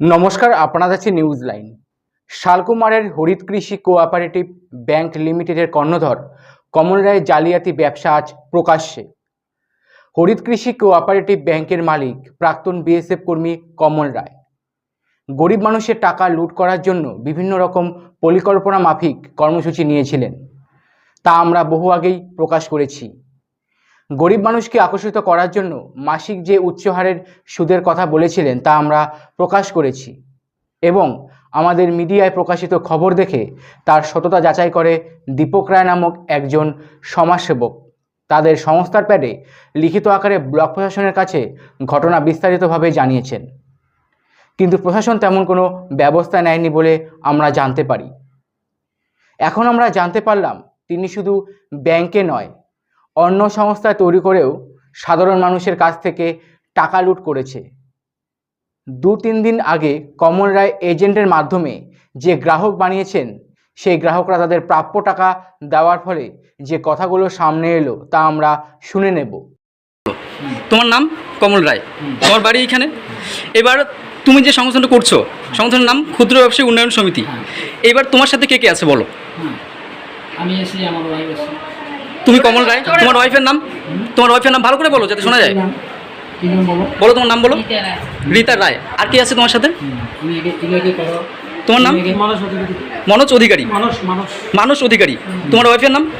নমস্কার আপনার আছে নিউজ লাইন শালকুমারের হরিত কৃষি কোঅপারেটিভ ব্যাংক লিমিটেডের কর্ণধর, কমল রায়ের জালিয়াতি ব্যবসা আজ প্রকাশ্যে। হরিত কৃষি কোঅপারেটিভ ব্যাংকের মালিক, প্রাক্তন বিএসএফ কর্মী কমল রায়। গরিব মানুষের টাকা লুট করার জন্য বিভিন্ন রকম পরিকল্পনা মাফিক কর্মসূচি নিয়েছিলেন। তা আমরা বহু আগেই প্রকাশ করেছি। গরিব মানুষকে আকর্ষিত করার জন্য মাসিক যে উচ্চ হারের সুদের কথা বলেছিলেন তা আমরা প্রকাশ করেছি এবং আমাদের মিডিয়ায় প্রকাশিত খবর দেখে তার সততা যাচাই করে দীপক রায় নামক একজন সমাজসেবক। তাদের সংস্থার প্যাডে লিখিত আকারে ব্লক প্রশাসনের কাছে ঘটনা বিস্তারিতভাবে জানিয়েছেন। কিন্তু প্রশাসন তেমন কোনো ব্যবস্থা নেয়নি বলে আমরা জানতে পারি। এখন আমরা জানতে পারলাম, তিনি শুধু ব্যাংকে নয় অন্য সংস্থা তৈরি করেও সাধারণ মানুষের কাছ থেকে টাকা লুট করেছে। দু তিন দিন আগে কমল রায় এজেন্টের মাধ্যমে যে গ্রাহক বানিয়েছেন সেই গ্রাহকরা তাদের প্রাপ্য টাকা দেওয়ার ফলে যে কথাগুলো সামনে এলো তা আমরা শুনে নেব। তোমার নাম? কমল রায়। তোমার বাড়ি এখানে? এবার তুমি যে সংগঠনটা করছ সংগঠনের নাম ক্ষুদ্র ব্যবসায়ী উন্নয়ন সমিতি। এবার তোমার সাথে কে কে আছে বলো? আমি এসে আমার তুমি কমল রায় তোমার ওয়াইফের নাম? তোমার ওয়াইফের নাম ভালো করে বলো যাতে শোনা যায়। বলো বলো তোমার নাম বলো। রীতা রায়। আর কি আছে তোমার সাথে? তোমার নাম? মনোজ অধিকারী। মানুষ মানুষ মানস অধিকারী। তোমার ওয়াইফের নাম?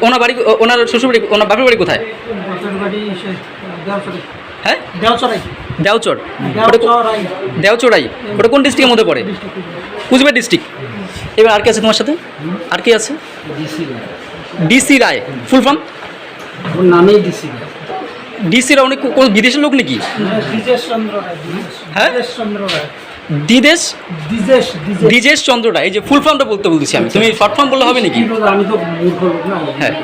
ওনার বাড়ি ওনার শ্বশুর বাড়ি ওনার বাপের বাড়ি কোথায়? হ্যাঁ? দেওচরাই দেওচর। ওটা কো- দেওচরাই। দেওচড়াই ওটা কোন ডিস্ট্রিক্টের মধ্যে পড়ে? কুচবিহার ডিস্ট্রিক্ট এবার আর কি আছে তোমার সাথে? আর কি আছে? ডিসি রায়। Full form? ওর নামেই ডিসি ডিসি রায় অনেক কোন বিদেশের লোক নাকি? রায় হ্যাঁ? দিদেশ দ্বিজেশ চন্দ্র রায়। এই যে ফুল ফর্মটা বলতে বলতেছি আমি। তুমি শর্ট ফর্ম বললে হবে নাকি? আমি তো হ্যাঁ।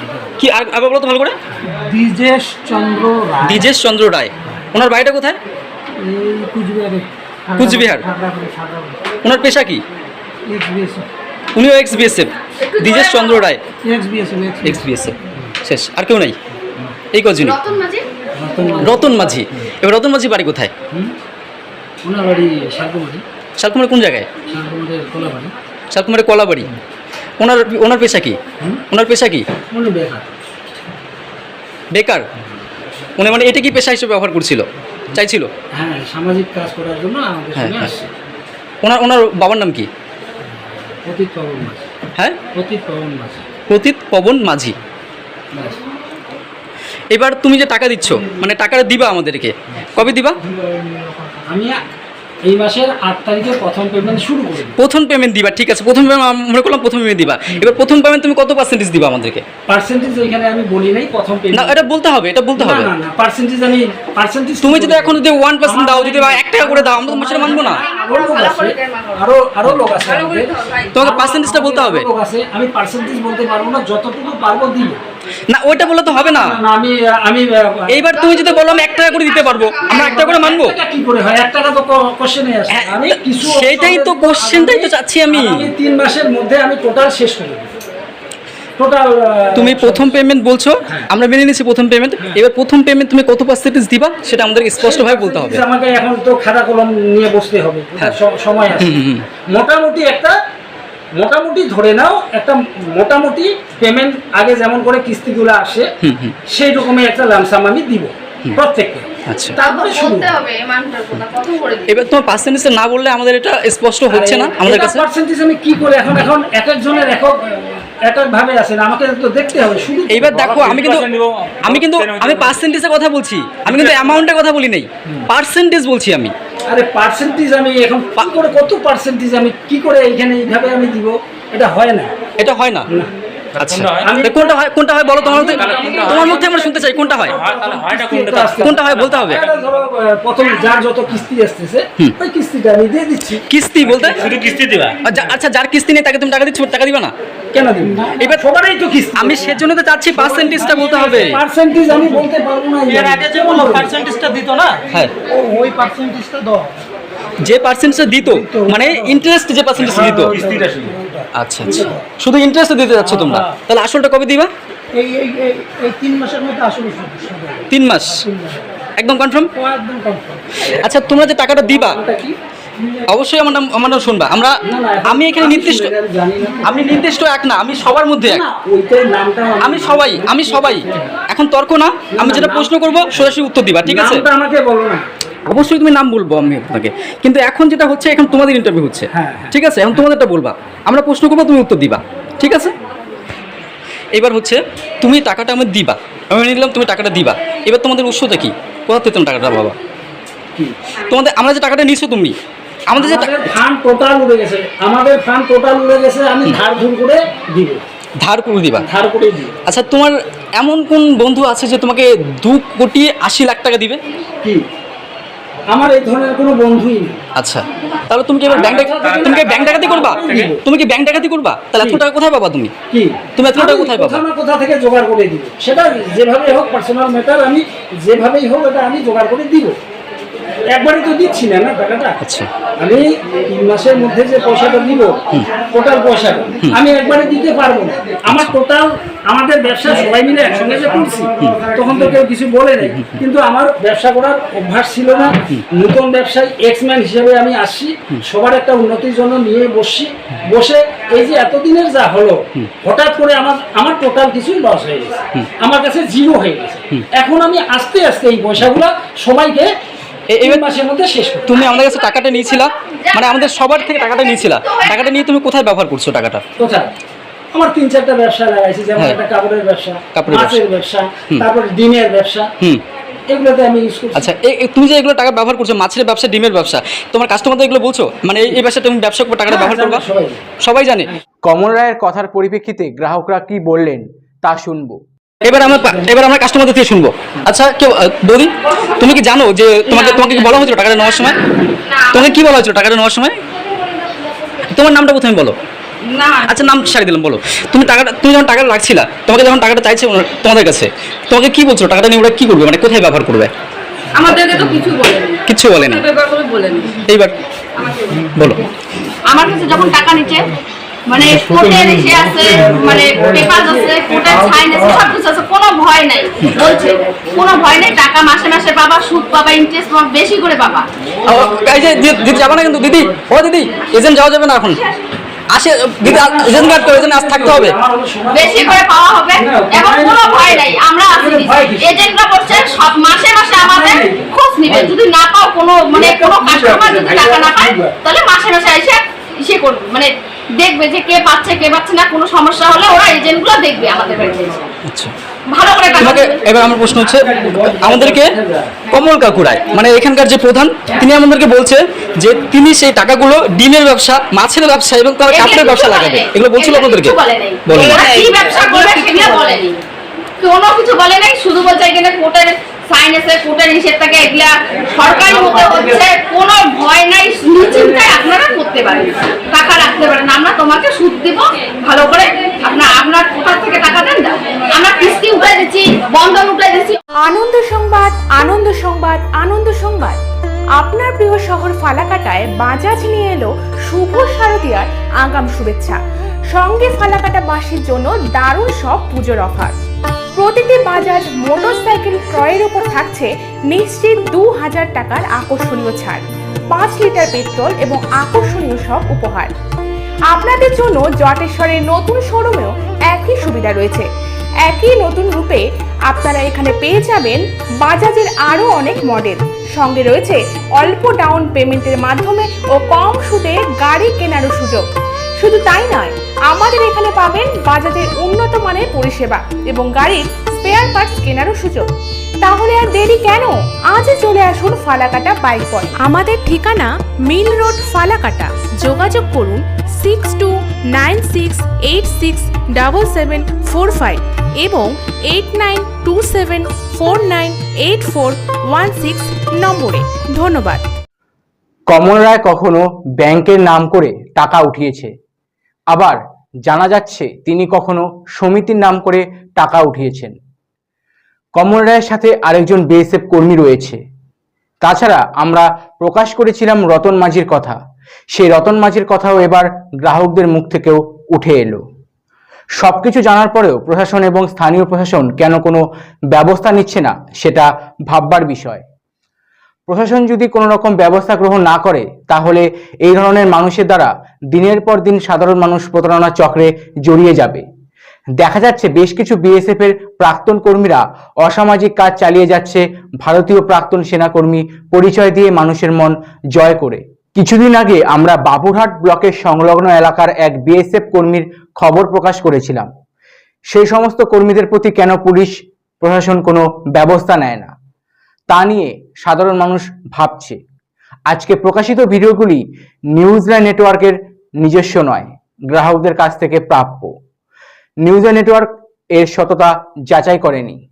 কি আর আবার বলো তো ভালো করে। দ্বিজেশ চন্দ্র রায়। দিজেশ চন্দ্র রায়। ওনার বাড়িটা কোথায়? কুচবিহারে। কুচবিহার। ওনার পেশা কি? উনিও ex BSF Dijesh Chandra Roy. Ex BSF শেষ আর কেউ নাই। এই কজনই রতন মাঝি? বর্তমানে- রতন মাঝি। এবার রতন মাঝি বাড়ি কোথায়? শালকুমারি। কোন জায়গায়? শালকুমারের কলাবাড়ি। ওনার ওনার পেশা কি? ওনার পেশা কি? বেকার। বেকার? উনি মানে এটা কি পেশা হিসেবে ব্যবহার করছিল? চাইছিল? হ্যাঁ সামাজিক কাজ করার জন্য আমাদের হ্যাঁ, হ্যাঁ। ওনার ওনার বাবার নাম কি? অতীত পবন মাছ হ্যাঁ? অতীত পবন মাঝি। এবার তুমি যে টাকা দিচ্ছ মানে টাকাটা দিবা আমাদেরকে। কবে দিবা? আমি এই মাসের আট তারিখে প্রথম পেমেন্ট শুরু করি প্রথম পেমেন্ট দিবা ঠিক আছে প্রথম পেমেন্ট মনে করলাম প্রথম পেমেন্ট দিবা। এবার প্রথম পেমেন্ট তুমি কত পার্সেন্টেজ দিবা আমাদেরকে? পার্সেন্টেজ এখানে আমি বলি নাই প্রথম না এটা বলতে হবে এটা বলতে হবে। না না পার্সেন্টেজ আমি পার্সেন্টেজ তুমি যদি এখন যদি ওয়ান পার্সেন্ট দাও যদি বা এক টাকা করে দাও আমরা তো সেটা মানবো না। আরও আরও আরও লোক আছে তোমাকে পার্সেন্টেজটা বলতে হবে। লোক আছে। আমি পার্সেন্টেজ বলতে পারব না যতটুকু পারব দিব। না ওইটা বললে তো হবে না। আমি আমি এইবার তুমি যদি বলো আমি এক টাকা করে দিতে পারব। আমরা এক টাকা করে মানবো? কি করে হয়? এক টাকা তো কোশ্চেনে আসে। হ্যাঁ, আমি কিছু সেটাই তো কোশ্চেনটাই তো চাচ্ছি আমি। আমি তিন মাসের মধ্যে আমি টোটাল শেষ করে টোটাল তুমি প্রথম পেমেন্ট বলছো আমরা মেনে নিচ্ছি প্রথম পেমেন্ট এবার প্রথম পেমেন্ট তুমি কত পার্সেন্টেজ দিবা সেটা আমাদেরকে স্পষ্টভাবে বলতে হবে। আমাকে এখন তো খাতা কলম নিয়ে বসতে হবে। হ্যাঁ। সময় আছে। মোটামুটি একটা মোটামুটি ধরে নাও একটা মোটামুটি পেমেন্ট আগে যেমন করে কিস্তিগুলো আসে হুম, হুম। সেই রকমের একটা লামসাম আমি দিব প্রত্যেককে। আচ্ছা। তারপরে শুরু। বলতে হবে এই মানুষটার কথা কত করে দিবে? এবার তোমার না বললে আমাদের এটা স্পষ্ট হচ্ছে না আমাদের কাছে? পার্সেন্টেজ আমি কি করে এখন এখন এক একজনের একক একক ভাবে না আমাকে তো দেখতে হবে এইবার দেখো আমি কিন্তু আমি কিন্তু আমি পার্সেন্টেজের কথা বলছি আমি কিন্তু অ্যামাউন্টের কথা বলি নাই। পার্সেন্টেজ বলছি আমি। আরে পার্সেন্টেজ আমি এখন কি করে কত পার্সেন্টেজ আমি কি করে এইখানে এইভাবে আমি দিব? এটা হয় না। এটা হয় না? না। আচ্ছা। আমি কোনটা হয়? কোনটা হয় বলো? তোমার মধ্যে তোমার মধ্যে আমরা শুনতে চাই কোনটা হয়? কোনটা? হয় বলতে হবে? প্রথম যার যত কিস্তি আসতেছে ওই কিস্তিটা আমি দিয়ে দিচ্ছি। কিস্তি বলতে? শুধু কিস্তি দিবা? আচ্ছা যার কিস্তি নেই তাকে তুমি টাকা দিচ্ছ টাকা দিবা না? কেন দিব? এবার সবারই তো কিস্তি। আমি সেজন্য তো চাচ্ছি পার্সেন্টেজটা বলতে হবে। পার্সেন্টেজ আমি বলতে পারব না এর আগে যে বলো পার্সেন্টেজটা দিত না? হ্যাঁ। ওই পার্সেন্টেজটা দাও। যে পার্সেন্টেজটা দিত মানে ইন্টারেস্ট যে পার্সেন্টেজ দিত। কিস্তিটা শুধু। আচ্ছা আচ্ছা। শুধু ইন্টারেস্ট দিতে যাচ্ছ তোমরা? তাহলে আসলটা কবে দিবা? এই এই তিন মাসের মধ্যে আসলে শুরু- শুরু হবে। তিন মাস? একদম কনফার্ম আচ্ছা তোমরা যে টাকাটা দিবা অবশ্যই আমার নাম আমার নাম শুনবা। আমরা আমি এখানে নির্দিষ্ট। আমি নির্দিষ্ট এক না আমি সবার মধ্যে এক। না আমি সবাই আমি সবাই। এখন তর্ক না আমি যেটা প্রশ্ন করব সরাসরি উত্তর দিবা ঠিক আছে? আমাকে বলো না। অবশ্যই তুমি নাম বলব আমি আপনাকে। কিন্তু এখন যেটা হচ্ছে এখন তোমাদের ইন্টারভিউ হচ্ছে। হ্যাঁ, হ্যাঁ। ঠিক আছে? এখন তোমাদেরটা বলবা। আমরা প্রশ্ন করব তুমি উত্তর দিবা। ঠিক আছে? এবার হচ্ছে তুমি টাকাটা আমি দিবা। আমি নিলাম তুমি টাকাটা দিবা। এবার তোমাদের উৎসটা কি? কোথা থেকে তুমি টাকাটা বাবা তোমাদের আমরা যে টাকাটা নিয়েছো তুমি আমাদের যে ফান্ড টোটাল উড়ে গেছে। আমাদের ফান্ড টোটাল উড়ে গেছে আমি ধার ধুর করে দিব। ধার করে দিবা? ধার করে দিব। আচ্ছা তোমার এমন কোন বন্ধু আছে যে তোমাকে দু কোটি আশি লাখ টাকা দিবে? কি? আমার এই ধরনের কোনো বন্ধুই নেই। আচ্ছা তাহলে তুমি কি এবার ব্যাংক তুমি কি ব্যাংক ডাকাতি করবা? তুমি কি ব্যাংক ডাকাতি করবা? তাহলে এত টাকা কোথায় পাবা তুমি? কি? তুমি এত টাকা কোথায় পাবা? আমার কোথা থেকে জোগাড় করে দিব? সেটা যেভাবে হোক পার্সোনাল ম্যাটার আমি যেভাবেই হোক এটা আমি জোগাড় করে দিব। একবারই তো দিচ্ছি না না টাকাটা? আচ্ছা। আমি তিন মাসের মধ্যে যে পয়সাটা দিব টোটাল পয়সাটা আমি একবারে দিতে পারব না। আমার টোটাল আমাদের ব্যবসা সবাই মিলে একসঙ্গে যে করছি তখন তো কেউ কিছু বলে নেই। কিন্তু আমার ব্যবসা করার অভ্যাস ছিল না। নতুন ব্যবসায়ী এক্সম্যান হিসেবে আমি আসছি সবার একটা উন্নতির জন্য নিয়ে বসছি। বসে এই যে এতদিনের যা হলো হঠাৎ করে আমার আমার টোটাল কিছুই লস হয়ে গেছে। আমার কাছে জিরো হয়ে গেছে। এখন আমি আস্তে আস্তে এই পয়সাগুলো সবাইকে এই মাসের মধ্যে শেষ তুমি আমাদের কাছে টাকাটা নিয়েছিলা? মানে আমাদের সবার থেকে টাকাটা নিয়েছিলা। টাকাটা নিয়ে তুমি কোথায় ব্যবহার করছ টাকাটা? কোথায়? আমার তিন চারটা ব্যবসা লাগাইছি যেমন হ্যাঁ। একটা কাপড়ের ব্যবসা মাছের ব্যবসা হুম। তারপর ডিমের ব্যবসা। হুম। এগুলোতে আমি ইউজ করছি। আচ্ছা তুমি যে এগুলো টাকা ব্যবহার করছ মাছের ব্যবসা ডিমের ব্যবসা তোমার কাস্টমারদের এগুলো বলছো? মানে এই- ব্যবসা তুমি ব্যবসা করে টাকাটা হ্যাঁ, ব্যবহার করবা? সবাই। সবাই জানে। কমল রায়ের কথার পরিপ্রেক্ষিতে গ্রাহকরা কি বললেন তা শুনব। এবার আমরা এবার আমরা কাস্টমারদের থেকে শুনব। আচ্ছা কেউ বৌদি তুমি কি জানো যে তোমাকে তোমাকে কি বলা হয়েছিল টাকাটা নেওয়ার সময়? তোমাকে কি বলা হয়েছিল টাকাটা নেওয়ার সময়? তোমার নামটা প্রথমে বলো। আচ্ছা নাম সারি দিলাম বলো। তুমি টাকাটা তুমি যখন টাকাটা রাখছিলা তোমাকে যখন টাকাটা চাইছে তোমাদের কাছে তোমাকে কি বলছো টাকাটা নিয়ে ওরা কি করবে? মানে কোথায় ব্যবহার করবে? আমাদেরকে তো কিছু বলেনি। ব্যাপার বলেনি। এইবার বলো। আমার কাছে যখন টাকা নিচ্ছে মানে কোর্টের এসে আছে মানে পেপার আছে কোর্টের সাইন আছে সব কিছু আছে কোনো ভয় নাই। বলছে কোনো ভয় নেই টাকা মাসে মাসে পাবা সুদ পাবা ইন্টারেস্ট পাবা বেশি করে পাবা। এই যে দিদি যাবে না কিন্তু দিদি ও দিদি এজেন্ট যাওয়া যাবে না এখন। আসে দিদি এজেন্ট কার্ড করে এজেন্ট আজ থাকতে হবে। বেশি করে পাওয়া হবে এবং কোনো ভয় নাই আমরা আছি এজেন্টরা করছে সব মাসে মাসে আমাদের খোঁজ নিবে। যদি না পাও কোনো মানে কোনো কাস্টমার যদি টাকা না পায় তাহলে মাসে মাসে এসে ইসে করবে মানে দেখবে যে কে পাচ্ছে কে পাচ্ছে না কোনো সমস্যা হলে ওরা এজেন্টগুলো দেখবে আমাদের বাড়িতে। আচ্ছা। ভালো করে তোমাকে এবার আমার প্রশ্ন হচ্ছে আমাদেরকে কমল কাকুরায় মানে এখানকার যে প্রধান তিনি আমাদেরকে বলছে যে তিনি সেই টাকাগুলো ডিমের ব্যবসা মাছের ব্যবসা এবং তার কাপড়ের ব্যবসা লাগাবে। এগুলো বলছিল আপনাদেরকে। বলেন কোনো কিছু বলে নাই শুধু বলছে এখানে সাইন আছে কোর্টের হিসেব থেকে এগুলা সরকারি মতে হচ্ছে, কোনো ভয় নাই নিশ্চিন্তায় আপনারা করতে পারেন। টাকা রাখতে পারেন, আমরা তোমাকে সুদ দিব, ভালো করে আপনার আপনার কোথা থেকে টাকা দেন। আমরা কিস্তি উঠাই দিচ্ছি, বন্ধন উঠাই দিচ্ছি। আনন্দ সংবাদ আনন্দ সংবাদ আনন্দ সংবাদ। আপনার প্রিয় শহর ফালাকাটায় বাজাজ নিয়ে এলো শুভ শারদীয়ার আগাম শুভেচ্ছা। সঙ্গে ফালাকাটা বাসীর জন্য দারুণ সব পুজোর অফার। প্রতিটি বাজাজ মোটরসাইকেল ক্রয়ের উপর থাকছে নিশ্চিত দু হাজার টাকার আকর্ষণীয় ছাড়, পাঁচ লিটার পেট্রোল এবং আকর্ষণীয় সব উপহার। আপনাদের জন্য জটেশ্বরের নতুন শোরুমেও একই সুবিধা রয়েছে। একই নতুন রূপে আপনারা এখানে পেয়ে যাবেন বাজাজের আরও অনেক মডেল। সঙ্গে রয়েছে অল্প ডাউন পেমেন্টের মাধ্যমে ও কম সুদে গাড়ি কেনারও সুযোগ। শুধু তাই নয়, আমাদের এখানে পাবেন বাজাজের উন্নত মানের পরিষেবা এবং গাড়ির স্পেয়ার পার্টস কেনারও সুযোগ। তাহলে আর দেরি কেন? আজই চলে আসুন ফালাকাটা বাইক পয়েন্ট আমাদের ঠিকানা মিল রোড ফালাকাটা। যোগাযোগ করুন six two nine six eight six double seven four five এবং eight nine two seven four nine eight four one six নম্বরে। ধন্যবাদ। কমল রায় কখনো ব্যাংকের নাম করে টাকা উঠিয়েছে। আবার জানা যাচ্ছে তিনি কখনো সমিতির নাম করে টাকা উঠিয়েছেন। কমল রায়ের সাথে আরেকজন বিএসএফ কর্মী রয়েছে। তাছাড়া আমরা প্রকাশ করেছিলাম রতন মাঝির কথা। সেই রতন মাঝির কথাও এবার গ্রাহকদের মুখ থেকেও উঠে এলো। সব কিছু জানার পরেও প্রশাসন এবং স্থানীয় প্রশাসন কেন কোনো ব্যবস্থা নিচ্ছে না, সেটা ভাববার বিষয়। প্রশাসন যদি কোনো রকম ব্যবস্থা গ্রহণ না করে, তাহলে এই ধরনের মানুষের দ্বারা দিনের পর দিন সাধারণ মানুষ প্রতারণা চক্রে জড়িয়ে যাবে। দেখা যাচ্ছে বেশ কিছু বিএসএফ এর প্রাক্তন কর্মীরা অসামাজিক কাজ চালিয়ে যাচ্ছে ভারতীয় প্রাক্তন সেনাকর্মী পরিচয় দিয়ে মানুষের মন জয় করে। কিছুদিন আগে আমরা বাবুরহাট ব্লকের সংলগ্ন এলাকার এক বিএসএফ কর্মীর খবর প্রকাশ করেছিলাম। সেই সমস্ত কর্মীদের প্রতি কেন পুলিশ, প্রশাসন কোনো ব্যবস্থা নেয় না? তা নিয়ে সাধারণ মানুষ ভাবছে। আজকে প্রকাশিত ভিডিওগুলি নিউজলাইন নেটওয়ার্কের নিজস্ব নয়, গ্রাহকদের কাছ থেকে প্রাপ্য। নিউজ নেটওয়ার্ক এর সততা যাচাই করেনি।